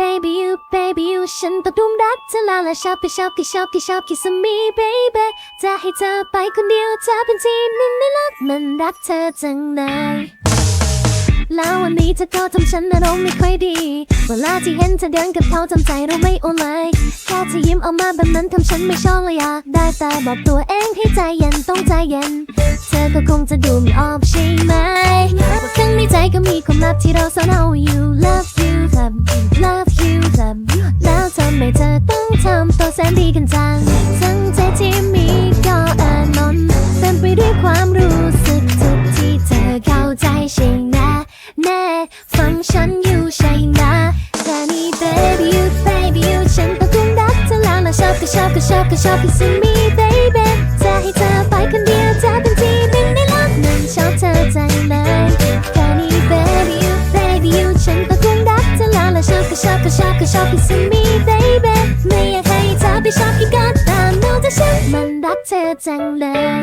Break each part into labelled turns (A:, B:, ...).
A: baby you baby you ฉันตกหลุมรักเธอแล้วและชอบก็ชอบก็ชอบก็ชอบ kiss me baby จะให้เธอไปคนเดียวเธอเป็นที่หนึ่งในโลกมันรักเธอจังเลยแล้ววันนี้เธอก็ทำฉันอารมณ์ไม่ค่อยดี เวลาที่เห็นเธอเดินกับเขาทำใจเราไม่โอนเลยแค่เธอยิ้มออกมาแบบนั้นทำฉันไม่ชอบเลยอยากได้แต่บอกตัวเองให้ใจเย็นต้องใจเย็น เธอก็คงจะดูไม่ออกใช่ไหมว่าข้างในใจก็มีความลับที่เราซ่อนเอาอยู่ love you love you love you love แสนดีกันจัง ทั้งใจที่มีก็อานนท์เต็มไปด้วยความรู้สึกทุกที่เธอเข้าใจใช่ไหมแน่ฟังฉันอยู่ใช่ไหมแต่นี่ baby you baby you ฉันตกหลุมรักเธอแล้วนะชอบก็ชอบก็ชอบก็ชอบ kissing me baby จะให้เธอไปคนเดียวจะเป็นที่หนึ่งในโลกนั้นชอบเธอจังเลยแค่นี้ baby you baby you ฉันตกหลุมรักเธอแล้วนะชอบก็ชอบก็ชอบก็ชอบ kissing me baby กจากฉันมันรักเธอจังเลย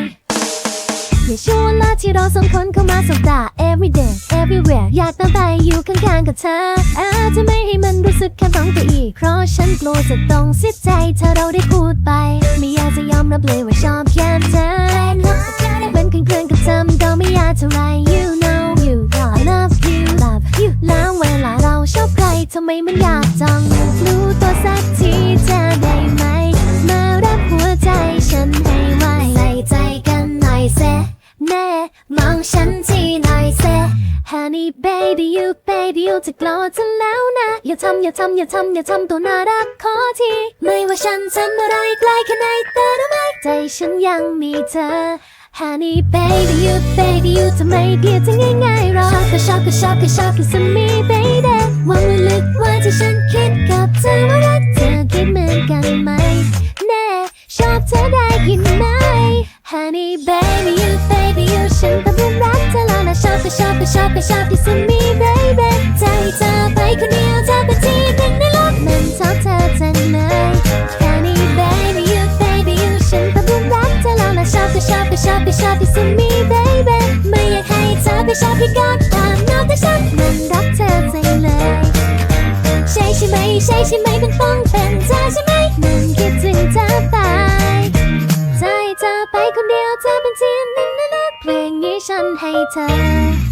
A: ในช่วงเวลาที่เราสองคนเข้ามาสบตา every day everywhere อยากตามไปอยู่ข้างๆกับเธอ อาจจะไม่ให้มันรู้สึกแค่ฟังไปอีก เพราะฉันกลัวจะต้องเสียใจถ้าเราได้พูดไป ไม่อยากจะยอมรับเลยว่าชอบแค่เธอเป็นเคลื่อนกับเธอมันก็ไม่ยากเท่าไร you know you know I love you love you แล้วเวลาเราชอบใครทำไมมันยากจังรู้ มองฉันทีหน่อยเซ Honey baby you baby you จะกลัวเธอแล้วนะ อย่าทำอย่าทำอย่าทำอย่าทำตัวน่ารักขอที ไม่ว่าฉันทำอะไรใกล้แค่ไหนแต่รู้ไหมใจฉันยังมีเธอ Honey baby you baby you จะไม่เดียวจะง่ายๆหรอกชอก็ชอบก็ชอบก็ชอบก็สมี baby หวังลึกว่าที่ฉันคิดกับเธอว่ารักเธอคิดเหมือนกันไหมแน่ชอบเธอได้ยินไหม Honey baby you baby ก็ชอบก็ชอบก็ชอบที่สุดมี baby ใจเธอไปคนเดียวเธอเป็นที่หนึ่งในโลกนั้นชอบเธอจังเลย Honey baby you baby you ฉันตกหลุรักเธอแล้วนะชอบก็ชอบก็ชอบก็ชอบที่สุดมี baby ไม่อยากให้เธอไปชอบที่ก่อนตามนอกจากฉันมันรักเธอจังเลย ใช่ใช่ไหมใช่ใช่ไหมต้องเป็นเธอใเพลงนี้ฉันให้เธอ